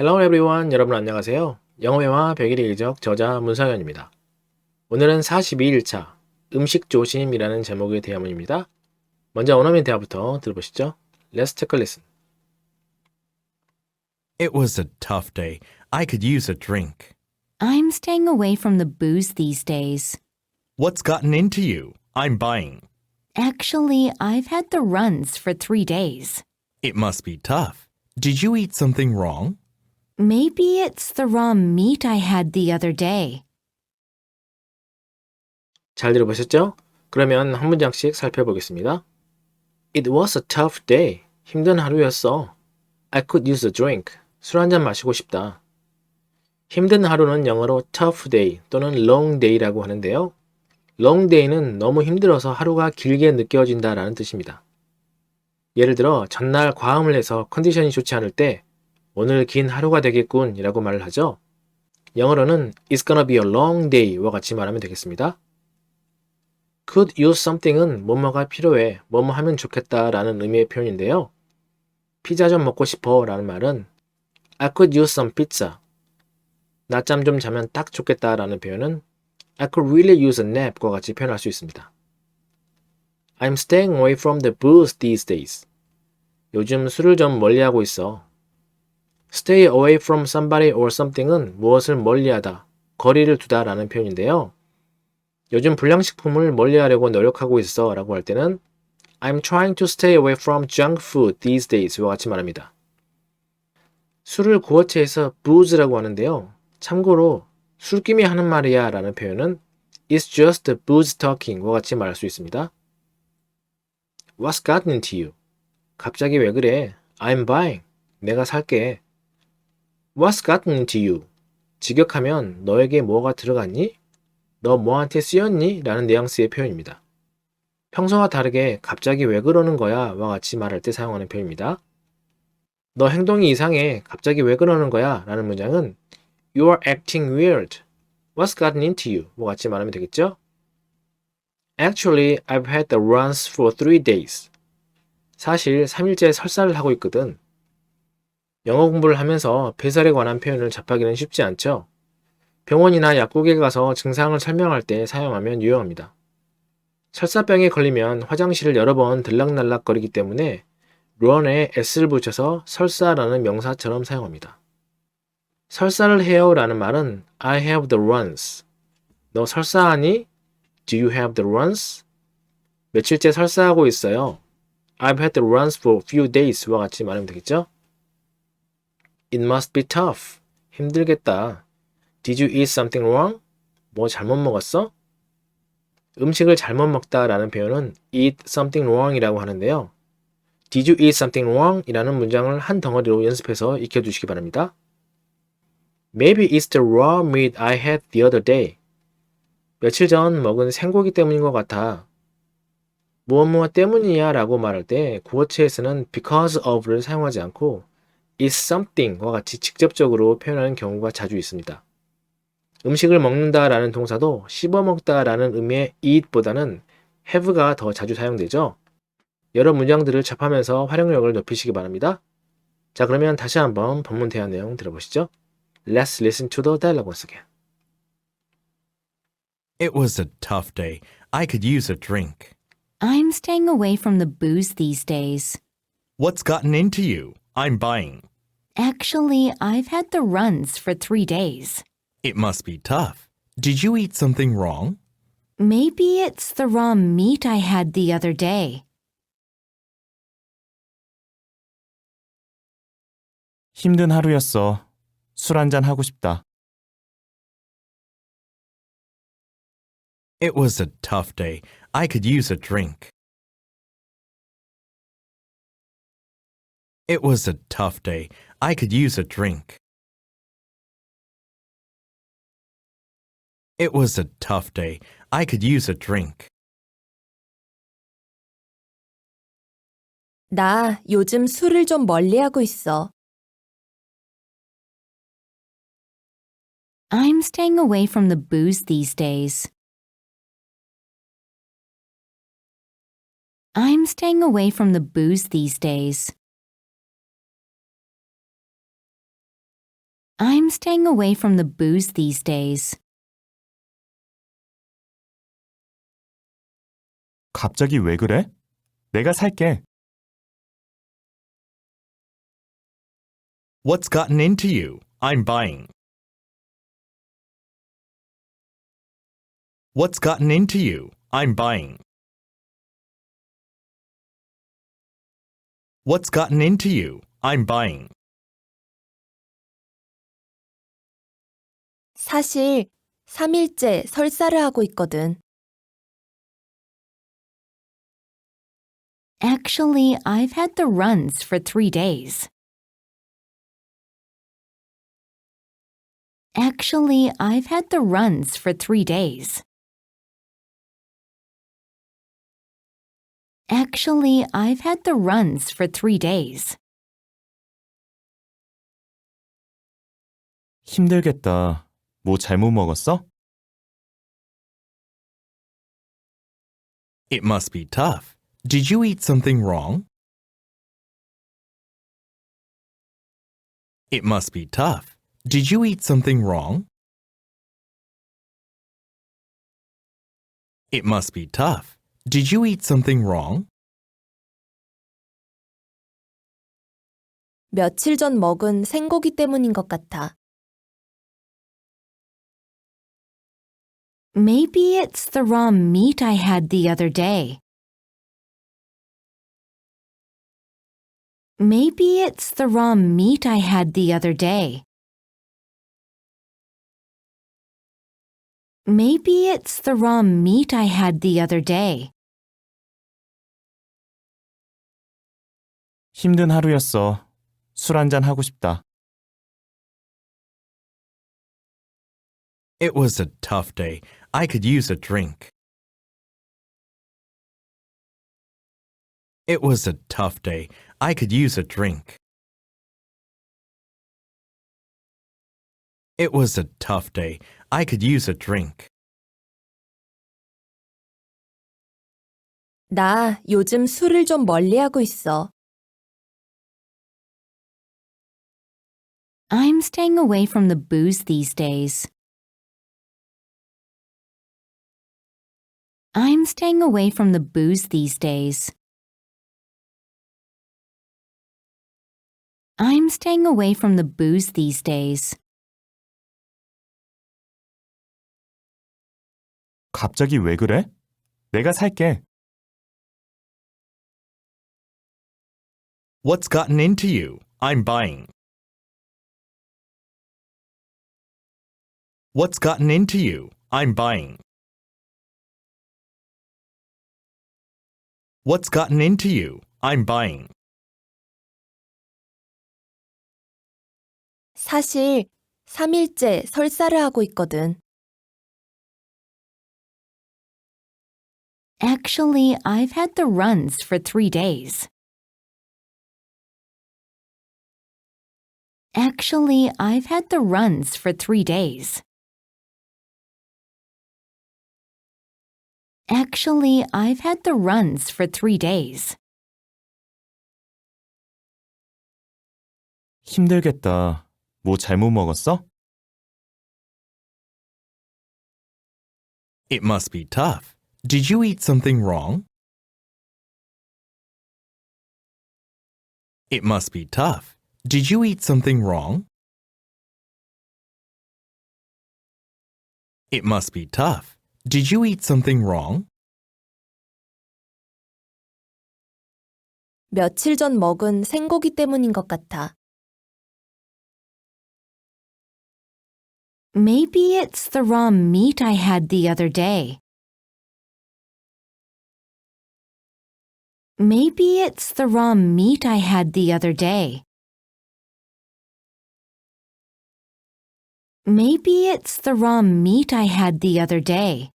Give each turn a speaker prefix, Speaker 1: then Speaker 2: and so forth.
Speaker 1: Hello everyone. 여러분 안녕하세요. 영어회화 100일의 일적 저자 문상현입니다. 오늘은 42일차 음식 조심이라는 제목의 대화문입니다. 먼저 원어민 대화부터 들어보시죠. Let's take a listen.
Speaker 2: It was a tough day. I could use a drink.
Speaker 3: I'm staying away from the booze these days.
Speaker 2: What's gotten into you? I'm buying.
Speaker 3: Actually, I've had the runs for three days.
Speaker 2: It must be tough. Did you eat something wrong?
Speaker 3: Maybe it's the raw meat I had the other day.
Speaker 1: 잘 들어보셨죠? 그러면 한 문장씩 살펴보겠습니다. It was a tough day. 힘든 하루였어. I could use a drink. 술 한 잔 마시고 싶다. 힘든 하루는 영어로 tough day 또는 long day라고 하는데요. long day는 너무 힘들어서 하루가 길게 느껴진다라는 뜻입니다. 예를 들어 전날 과음을 해서 컨디션이 좋지 않을 때 오늘 긴 하루가 되겠군 이라고 말을 하죠. 영어로는 It's gonna be a long day와 같이 말하면 되겠습니다. could use something은 뭐뭐가 필요해, 뭐뭐 하면 좋겠다 라는 의미의 표현인데요. 피자 좀 먹고 싶어 라는 말은 I could use some pizza. 낮잠 좀 자면 딱 좋겠다 라는 표현은 I could really use a nap과 같이 표현할 수 있습니다. I'm staying away from the booze these days. 요즘 술을 좀 멀리하고 있어. Stay away from somebody or something은 무엇을 멀리하다, 거리를 두다 라는 표현인데요. 요즘 불량식품을 멀리하려고 노력하고 있어 라고 할 때는 I'm trying to stay away from junk food these days와 같이 말합니다. 술을 구어체해서 booze라고 하는데요. 참고로 술김이 하는 말이야 라는 표현은 It's just booze talking과 같이 말할 수 있습니다. What's gotten into you? 갑자기 왜 그래? I'm buying. 내가 살게. What's gotten into you? 직역하면 너에게 뭐가 들어갔니? 너 뭐한테 쓰였니? 라는 뉘앙스의 표현입니다. 평소와 다르게 갑자기 왜 그러는 거야? 와 같이 말할 때 사용하는 표현입니다. 너 행동이 이상해. 갑자기 왜 그러는 거야? 라는 문장은 You are acting weird. What's gotten into you? 와 같이 말하면 되겠죠? Actually, I've had the runs for three days. 사실 3일째 설사를 하고 있거든. 영어 공부를 하면서 배설에 관한 표현을 접하기는 쉽지 않죠? 병원이나 약국에 가서 증상을 설명할 때 사용하면 유용합니다. 설사병에 걸리면 화장실을 여러 번 들락날락거리기 때문에 run에 s를 붙여서 설사라는 명사처럼 사용합니다. 설사를 해요 라는 말은 I have the runs. 너 설사하니? Do you have the runs? 며칠째 설사하고 있어요. I've had the runs for a few days와 같이 말하면 되겠죠? It must be tough. 힘들겠다. Did you eat something wrong? 뭐 잘못 먹었어? 음식을 잘못 먹다라는 표현은 eat something wrong이라고 하는데요. Did you eat something wrong? 이라는 문장을 한 덩어리로 연습해서 익혀두시기 바랍니다. Maybe it's the raw meat I had the other day. 며칠 전 먹은 생고기 때문인 것 같아. 무엇 무엇 때문이야 라고 말할 때 구어체에서는 because of를 사용하지 않고 is something과 같이 직접적으로 표현하는 경우가 자주 있습니다. 음식을 먹는다 라는 동사도 씹어 먹다 라는 의미의 eat보다는 have가 더 자주 사용되죠. 여러 문장들을 접하면서 활용력을 높이시기 바랍니다. 자, 그러면 다시 한번 본문 대화 내용 들어보시죠. Let's listen to the dialogue once again.
Speaker 2: It was a tough day. I could use a drink.
Speaker 3: I'm staying away from the booze these days.
Speaker 2: What's gotten into you? I'm buying.
Speaker 3: Actually, I've had the runs for three days.
Speaker 2: It must be tough. Did you eat something wrong?
Speaker 3: Maybe it's the raw meat I had the other day.
Speaker 4: 힘든 하루였어. 술 한잔 하고 싶다.
Speaker 2: It was a tough day. I could use a drink. It was a tough day. I could use a drink. It was a tough day. I could use a drink.
Speaker 5: 나 요즘 술을 좀 멀리하고 있어.
Speaker 3: I'm staying away from the booze these days. I'm staying away from the booze these days. I'm staying away from the booze these days.
Speaker 4: 갑자기 왜 그래? 내가 살게.
Speaker 2: What's gotten into you? I'm buying. What's gotten into you? I'm buying. What's gotten into you? I'm buying.
Speaker 5: 사실 3일째 설사를 하고 있거든.
Speaker 3: Actually, I've had the runs for three days. Actually, I've had the runs for three days. Actually, I've had the runs for three days.
Speaker 4: 힘들겠다. 뭐 잘못 먹었어?
Speaker 2: It must be tough. Did you eat something wrong? It must be tough. Did you eat something wrong? It must be tough. Did you eat something wrong?
Speaker 5: 며칠 전 먹은 생고기 때문인 것 같아.
Speaker 3: Maybe it's the raw meat I had the other day. Maybe it's the raw meat I had the other day. Maybe it's the raw meat I had the other day.
Speaker 4: 힘든 하루였어. 술 한잔 하고 싶다.
Speaker 2: It was a tough day. I could use a drink. It was a tough day. I could use a drink. It was a tough day. I could use a drink.
Speaker 5: 나 요즘 술을 좀 멀리하고 있어.
Speaker 3: I'm staying away from the booze these days. I'm staying away from the booze these days. I'm staying away from the booze these days.
Speaker 4: 갑자기 왜 그래? 내가 살게.
Speaker 2: What's gotten into you? I'm buying. What's gotten into you? I'm buying. What's gotten into you? I'm buying.
Speaker 5: 사실 3일째 설사를 하고 있거든.
Speaker 3: Actually, I've had the runs for three days. Actually, I've had the runs for three days. Actually, I've had the runs for three days.
Speaker 4: 힘들겠다. 뭐 잘못 먹었어?
Speaker 2: It must be tough. Did you eat something wrong? It must be tough. Did you eat something wrong? It must be tough. Did you eat something wrong?
Speaker 5: 며칠 전 먹은 생고기 때문인 것 같아.
Speaker 3: Maybe it's the raw meat I had the other day. Maybe it's the raw meat I had the other day. Maybe it's the raw meat I had the other day.